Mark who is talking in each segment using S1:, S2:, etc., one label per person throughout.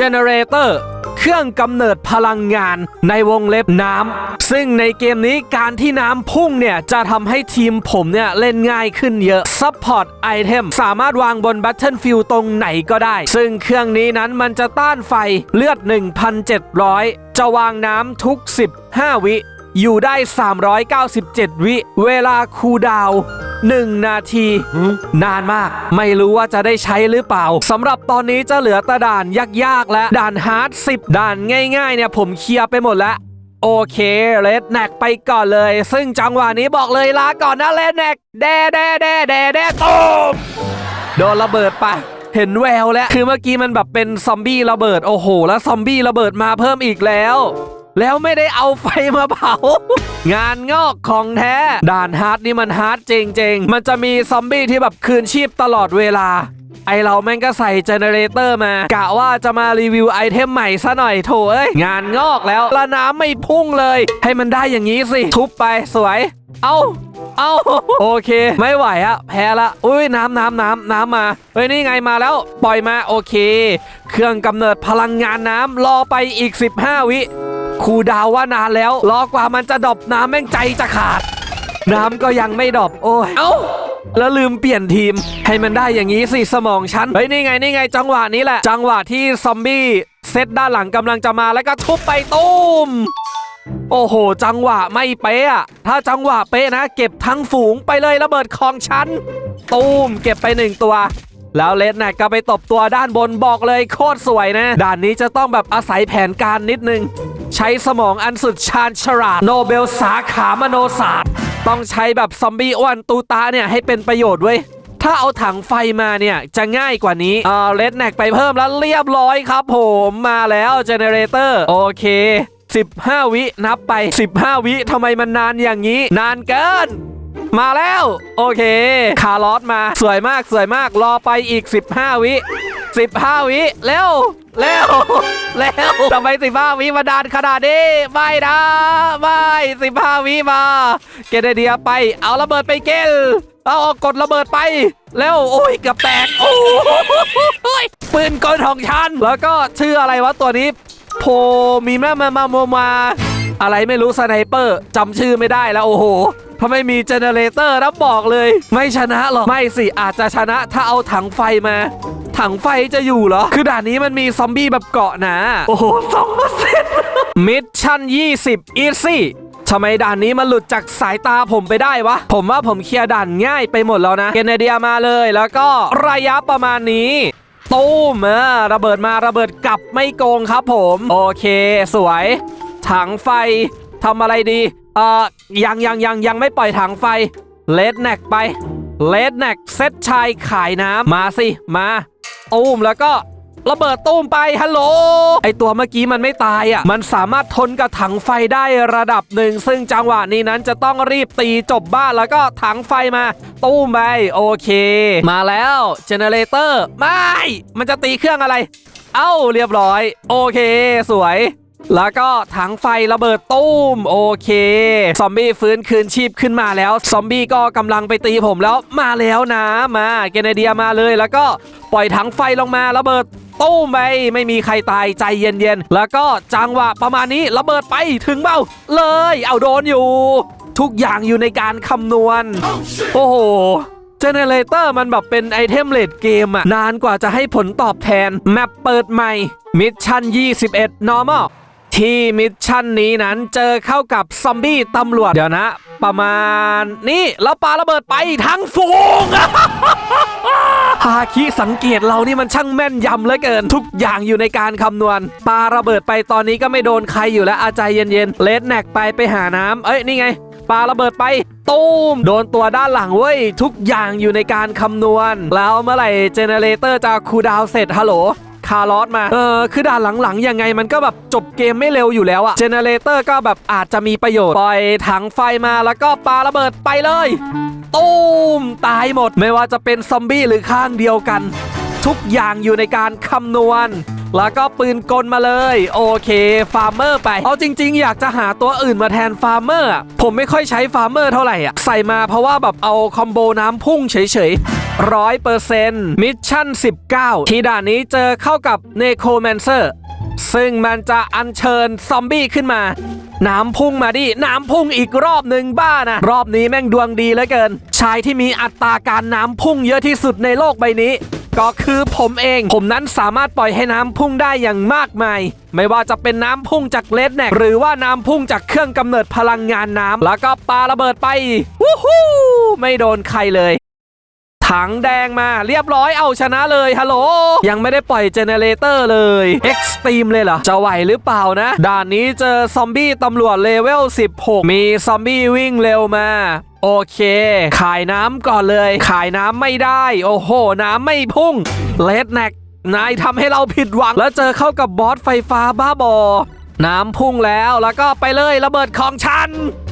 S1: Generator เครื่องกำเนิดพลังงานในวงเล็บน้ำ ซึ่งในเกมนี้การที่น้ำพุ่งเนี่ย จะทำให้ทีมผมเนี่ย เล่นง่ายขึ้นเยอะ Support Item สามารถวางบน Battlefield ตรงไหนก็ได้ ซึ่งเครื่องนี้นั้นมันจะต้านไฟเลือด 1,700 จะวางน้ำทุก 15 วิ อยู่ได้ 397 วิ เวลาคูดาว 1 นาที นานมาก ไม่รู้ว่าจะได้ใช้หรือเปล่าสำหรับตอนนี้จะเหลือแต่ด่านยากๆและด่านฮาร์ด10 ด่านง่ายๆเนี่ยผมเคลียร์ไปหมดแล้วโอเคเลดแนกไปก่อนเลย ซึ่งจังหวะนี้บอกเลยลาก่อนนะเลดแนกแดแดแดแดแดตูมโดนระเบิดไปะเห็นแววแล้ว คือเมื่อกี้มันแบบเป็นซอมบี้ระเบิด โอ้โห แล้วซอมบี้ระเบิดมาเพิ่มอีกแล้ว แล้วไม่ได้เอาไฟมาเผางานงอกของแท้ ด่านฮาร์ดนี่มันฮาร์ดจริง ๆ มันจะมีซอมบี้ที่แบบคืนชีพตลอดเวลา ไอเราแม่งก็ใส่เจเนเรเตอร์มากะว่าจะมารีวิวไอเทมใหม่ซะหน่อยโถเอ้ย งานงอกแล้วละน้ำไม่พุ่งเลย ให้มันได้อย่างนี้สิ ทุบไปสวย เอาเอาโอเค ไม่ไหวอะแพ้ละ อุ้ยน้ำน้ำน้ำน้ำมาเฮ้ยนี่ไงมาแล้ว ปล่อยมาโอเค เครื่องกำเนิดพลังงานน้ำรอไปอีก 15 วิ ครูดาวว่านานแล้ว รอกว่ามันจะดรอปน้ำแม่งใจจะขาด น้ำก็ยังไม่ดรอปโอ้ยเอ้าแล้วลืมเปลี่ยนทีม ให้มันได้อย่างนี้สิสมองฉันเฮ้ยนี่ไงนี่ไงจังหวะนี้แหละ จังหวะที่ซอมบี้เซตด้านหลังกำลังจะมาแล้วก็ทุบไปตุ้มโอ้โห จังหวะไม่เป๊ะอะถ้าจังหวะเป๊ะนะ เก็บทั้งฝูงไปเลยระเบิดของฉัน ตูมเก็บไปหนึ่งตัว แล้วเลดแนกก็ไปตบตัวด้านบนบอกเลยโคตรสวยนะ ด่านนี้จะต้องแบบอาศัยแผนการนิดนึง ใช้สมองอันสุดชาญฉลาดโนเบลสาขามโนศาสตร์ต้องใช้แบบซอมบี้อ้วนตูตาเนี่ยให้เป็นประโยชน์เว้ยถ้าเอาถังไฟมาเนี่ย จะง่ายกว่านี้เออเลดแนกไปเพิ่มแล้วเรียบร้อยครับผมมาแล้วเจเนเรเตอร์โอเค 15 วินับไป 15 วิทำไมมันนานอย่างนี้ นานเกิน มาแล้ว โอเค คาร์ลอสมาสวยมากสวยมากรอไปอีก 15 วิ15 วิเร็วเร็วเร็วทำไม15 วิมาดานขนาดนี้ไม่นะไม่15 วิมา เกเนเดียไป เอาระเบิดไปเกลเอาเอากดระเบิดไปเร็วโอ้ยเกับแตกโอ้ยปืนกลของฉันแล้วก็ชื่ออะไรวะตัวนี้โพมีแม่มามามมา อะไรไม่รู้สไนเปอร์จำชื่อไม่ได้แล้วโอ้โหถ้าไม่มีเจเนเรเตอร์นะบบอกเลย ไม่ชนะหรอก ไม่สิ อาจจะชนะถ้าเอาถังไฟมา ถังไฟจะอยู่เหรอ คือด่านนี้มันมีซอมบี้แบบเกาะหนาโอ้โหสองเปอร์เซ็นต์มิชชั่น20อีซี่ทำไมด่านนี้มันหลุดจากสายตาผมไปได้วะ ผมว่าผมเคลียร์ด่านง่ายไปหมดแล้วนะ เกเนเดียมาเลยแล้วก็ระยะประมาณนี้ตู้มออระเบิดมาระเบิดกลับไม่โกงครับผม โอเค สวย ถังไฟทำอะไรดี เอ่อ ยังยังยังยังไม่ปล่อยถังไฟ เลดแนกไป เลดแนกเซตชายขายน้ำมาสิ มาตู้มแล้วก็ระเบิดตู้มไปฮัลโหล ไอตัวเมื่อกี้มันไม่ตายอะ มันสามารถทนกับถังไฟได้ระดับหนึ่ง ซึ่งจังหวะนี้นั้นจะต้องรีบตีจบบ้านแล้วก็ถังไฟมา ตู้มไปโอเค มาแล้วเจเนเรเตอร์ไม่ มันจะตีเครื่องอะไร เอ้าเรียบร้อย โอเค สวย แล้วก็ถังไฟระเบิดตู้มโอเค ซอมบี้ฟื้นคืนชีพขึ้นมาแล้ว ซอมบี้ก็กำลังไปตีผมแล้วมาแล้วนะมาเกเนเดียมาเลย แล้วก็ปล่อยถังไฟลงมาระเบิดตู้มไปไม่มีใครตายใจเย็นๆ แล้วก็จังหวะประมาณนี้ระเบิดไปถึงเบ้าเลย เอาโดนอยู่ ทุกอย่างอยู่ในการคำนวณ โอ้โหเจเนเรเตอร์มันแบบเป็นไอเทมเลดเกมอะนานกว่าจะให้ผลตอบแทน แมปเปิดใหม่ มิชชั่น 21 normal ที่มิชชั่นนี้นั้นเจอเข้ากับซอมบี้ตำรวจ เดี๋ยวนะ ประมาณนี่แล้วปาระเบิดไปทั้งฝูงฮาคิสังเกตเรานี่มันช่างแม่นยำเหลือเกิน ทุกอย่างอยู่ในการคำนวณปาระเบิดไปตอนนี้ก็ไม่โดนใครอยู่แล้วอาใจเย็นๆเลดแนกไปไปหาน้ำเอ้ยนี่ไงปาระเบิดไปตูมโดนตัวด้านหลังเว้ย ทุกอย่างอยู่ในการคำนวณ แล้วเมื่อไหร่เจเนเรเตอร์จะคูดาวเสร็จฮัลโหล คาร์ลอสมาเออคือด่านหลังๆยังไงมันก็แบบจบเกมไม่เร็วอยู่แล้วอะเจเนเรเตอร์ก็แบบอาจจะมีประโยชน์ปล่อยถังไฟมาแล้วก็ปาระเบิดไปเลยตูมตายหมด ไม่ว่าจะเป็นซอมบี้หรือข้างเดียวกัน ทุกอย่างอยู่ในการคำนวณแล้วก็ปืนกลมาเลย โอเคฟาร์มเมอร์ไป เอาจริง ๆ อยากจะหาตัวอื่นมาแทนฟาร์มเมอร์ผมไม่ค่อยใช้ฟาร์มเมอร์เท่าไหร่อะใส่มาเพราะว่าแบบเอาคอมโบน้ำพุ่งเฉยๆ ร้อยเปอร์เซ็นต์มิชชั่น 19 ที่ด่านนี้เจอเข้ากับเนโคแมนเซอร์ซึ่งมันจะอัญเชิญซอมบี้ขึ้นมา น้ำพุ่งมาดิ น้ำพุ่งอีกรอบหนึ่งบ้านะ รอบนี้แม่งดวงดีเหลือเกิน ชายที่มีอัตราการน้ำพุ่งเยอะที่สุดในโลกใบนี้ ก็คือผมเอง ผมนั้นสามารถปล่อยให้น้ำพุ่งได้อย่างมากมาย ไม่ว่าจะเป็นน้ำพุ่งจากเลดแนกหรือว่าน้ำพุ่งจากเครื่องกำเนิดพลังงานน้ำแล้วก็ปาระเบิดไป วู้ฮู้ไม่โดนใครเลย ถังแดงมาเรียบร้อยเอาชนะเลยฮัลโหลยังไม่ได้ปล่อยเจเนเรเตอร์เลยเอ็กซ์ตรีมเลยเหรอจะไหวหรือเปล่านะ ด่านนี้เจอซอมบี้ตำรวจเลเวล 16 มีซอมบี้วิ่งเร็วมาโอเค ขายน้ำก่อนเลย ขายน้ำไม่ได้ โอ้โห น้ำไม่พุ่งเลดแน็กนายทำให้เราผิดหวัง แล้วเจอเข้ากับบอสไฟฟ้าบ้าบอ น้ำพุ่งแล้วแล้วก็ไปเลยระเบิดของฉัน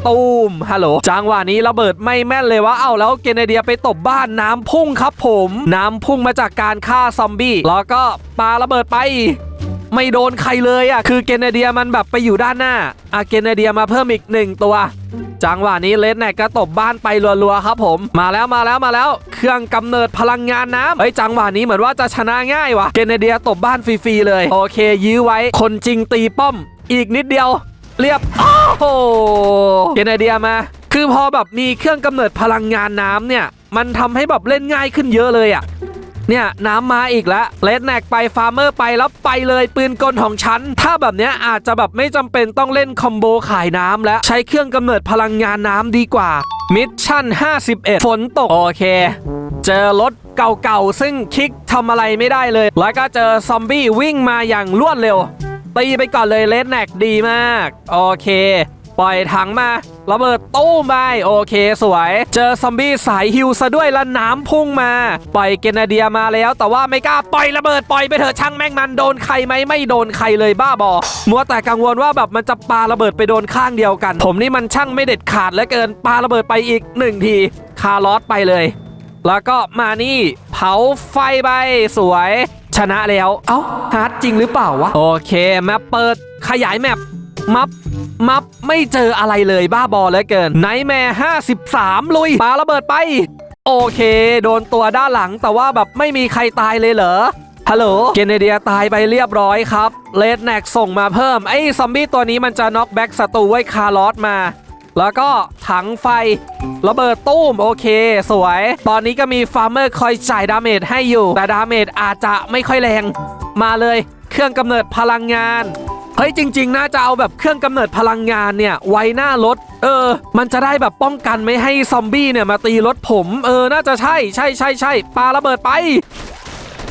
S1: ตูมฮัลโหลจังหวะนี้ระเบิดไม่แม่นเลยวะเอาแล้วเกเนเดียไปตบบ้านน้ำพุ่งครับผม น้ำพุ่งมาจากการฆ่าซอมบี้แล้วก็ปาระเบิดไปไม่โดนใครเลยอะ คือเกเนเดียมันแบบไปอยู่ด้านหน้าอะเกเนเดียมาเพิ่มอีกหนึ่งตัว จังหวะนี้เลนแนกก็ตบบ้านไปรัวๆครับผม มาแล้วมาแล้วมาแล้ว เครื่องกำเนิดพลังงานน้ำเฮ้ยจังหวะนี้เหมือนว่าจะชนะง่ายวะเกเนเดียตบบ้านฟรีๆเลย โอเค ยื้อไว้ คนจริงตีป้อม อีกนิดเดียว เรียบ โอ้โหเกเนเดียมา คือพอแบบมีเครื่องกำเนิดพลังงานน้ำเนี่ย มันทำให้แบบเล่นง่ายขึ้นเยอะเลยอะ เนี่ย น้ำมาอีกแล้วเลดแนกไปฟาร์เมอร์ไปแล้วไปเลยปืนกลของฉัน ถ้าแบบเนี้ยอาจจะแบบไม่จำเป็นต้องเล่นคอมโบขายน้ำแล้วใช้เครื่องกำเนิดพลังงานน้ำดีกว่ามิชชั่น 51 ฝนตก โอเค เจอรถเก่าๆ ซึ่งคลิกทำอะไรไม่ได้เลย แล้วก็เจอซอมบี้วิ่งมาอย่างรวดเร็ว ตีไปก่อนเลยเลดแนกดีมาก โอเค ปล่อยถังมาระเบิดตู้ไปโอเคสวย เจอซอมบี้สายฮิวซะด้วยแล้วน้ำพุ่งมา ปล่อยเกนาเดียมาแล้ว แต่ว่าไม่กล้าปล่อยระเบิดปล่อยไปเถอะช่างแม่งมันโดนใครไหมไม่โดนใครเลยบ้าบอมัวแต่กังวลว่าแบบมันจะปาระเบิดไปโดนข้างเดียวกัน ผมนี่มันช่างไม่เด็ดขาดเหลือเกินปาระเบิดไปอีกหนึ่งทีคาร์ลอสไปเลย แล้วก็มานี่ เผาไฟไปสวย ชนะแล้ว เอ้าฮาร์ดจริงหรือเปล่าวะ โอเคแมปเปิดขยายแมปมับมับไม่เจออะไรเลยบ้าบอเหลือเกินไนแมร์53 ลุยปาระเบิดไป โอเค โดนตัวด้านหลังแต่ว่าแบบไม่มีใครตายเลยเหรอฮัลโหลเกเนเดียตายไปเรียบร้อยครับเลดแน็กส่งมาเพิ่ม ไอ้ซอมบี้ตัวนี้มันจะน็อกแบ็กศัตรูไว้คาร์ลอสมา แล้วก็ถังไฟระเบิดตู้มโอเค สวย ตอนนี้ก็มีฟาร์มเมอร์คอยจ่ายดาเมจให้อยู่ แต่ดาเมจอาจจะไม่ค่อยแรง มาเลยเครื่องกำเนิดพลังงานเฮ้ยจริง ๆ น่าจะเอาแบบเครื่องกำเนิดพลังงานเนี่ย ไว้หน้ารถ เออ มันจะได้แบบป้องกันไม่ให้ซอมบี้เนี่ยมาตีรถผม เออ น่าจะใช่ใช่ใช่ใช่ปาระเบิดไป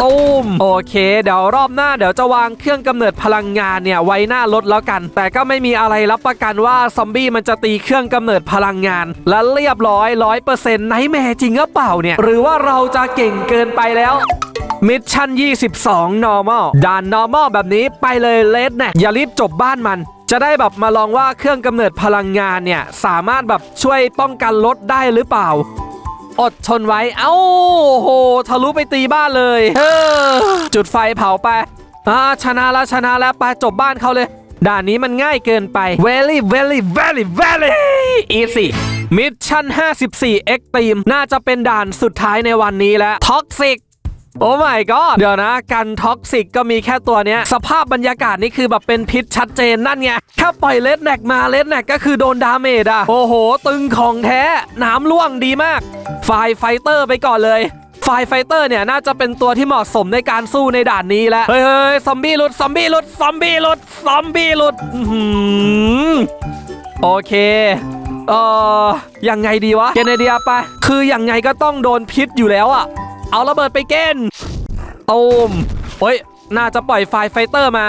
S1: ตูมโอเค เดี๋ยวรอบหน้าเดี๋ยวจะวางเครื่องกำเนิดพลังงานเนี่ยไว้หน้ารถแล้วกัน แต่ก็ไม่มีอะไรรับประกันว่าซอมบี้มันจะตีเครื่องกำเนิดพลังงาน และเรียบร้อยร้อยเปอร์เซ็นต์ไนแม่จริงหรือเปล่าเนี่ย หรือว่าเราจะเก่งเกินไปแล้วมิชชั่น 22 normal ด่าน normal แบบนี้ไปเลยเลดแน็กอย่ารีบจบบ้านมันจะได้แบบมาลองว่าเครื่องกำเนิดพลังงานเนี่ย สามารถแบบช่วยป้องกันรถได้หรือเปล่า อดทนไว้ เอ้าโหทะลุไปตีบ้านเลยเออจุดไฟเผาไปอ่าชนะแล้วชนะแล้วไปจบบ้านเขาเลย ด่านนี้มันง่ายเกินไป very very very very easy มิชชั่น 54 Extreme น่าจะเป็นด่านสุดท้ายในวันนี้แล้ว Toxic โอ้ my god เดี๋ยวนะกันท็อกซิกก็มีแค่ตัวเนี้ย สภาพบรรยากาศนี่คือแบบเป็นพิษชัดเจนนั่นไงแค่ปล่อยเลดแนกมาเลดแนกก็คือโดนดาเมจอะโอ้โห ตึงของแท้น้ำล่วงดีมากไฟไฟเตอร์ไปก่อนเลยไฟไฟเตอร์เนี่ยน่าจะเป็นตัวที่เหมาะสมในการสู้ในด่านนี้แล้วเฮ้ยเฮ้ยซอมบี้หลุด ซอมบี้หลุด ซอมบี้หลุด ซอมบี้หลุดโอเคเอ่อยังไงดีวะ เกเนเดียไป คือยังไงก็ต้องโดนพิษอยู่แล้วอะ เอาระเบิดไปเกนตูมเฮ้ย น่าจะปล่อยไฟไฟเตอร์มา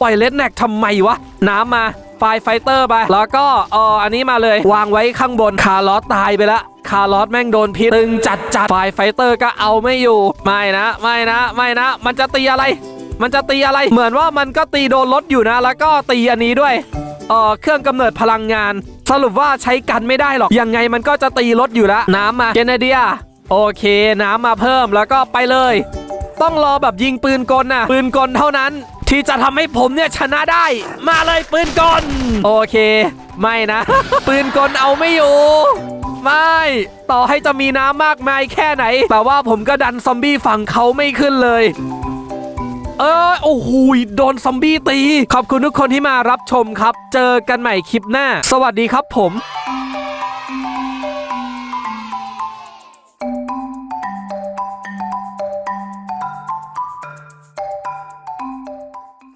S1: ปล่อยเลดแนกทำไมวะ น้ำมาไฟไฟเตอร์ไป แล้วก็เอออันนี้มาเลยวางไว้ข้างบนคาร์ลอสตายไปละคาร์ลอสแม่งโดนพิษตึงจัดจัดไฟไฟเตอร์ก็เอาไม่อยู่ ไม่นะ ไม่นะ ไม่นะ มันจะตีอะไร มันจะตีอะไร เหมือนว่ามันก็ตีโดนรถอยู่นะ แล้วก็ตีอันนี้ด้วยเออเครื่องกำเนิดพลังงาน สรุปว่าใช้กันไม่ได้หรอก ยังไงมันก็จะตีรถอยู่แล้ว น้ำมาเกเนเดีย โอเคน้ำมาเพิ่มแล้วก็ไปเลย ต้องรอแบบยิงปืนกลน่ะ ปืนกลเท่านั้น ที่จะทำให้ผมเนี่ยชนะได้ มาเลยปืนกล โอเค ไม่นะ ปืนกลเอาไม่อยู่ ไม่ ต่อให้จะมีน้ำมากมายแค่ไหน แต่ว่าผมก็ดันซอมบี้ฝั่งเขาไม่ขึ้นเลยเออโอ้โหยโดนซอมบี้ตี ขอบคุณทุกคนที่มารับชมครับ เจอกันใหม่คลิปหน้า สวัสดีครับผม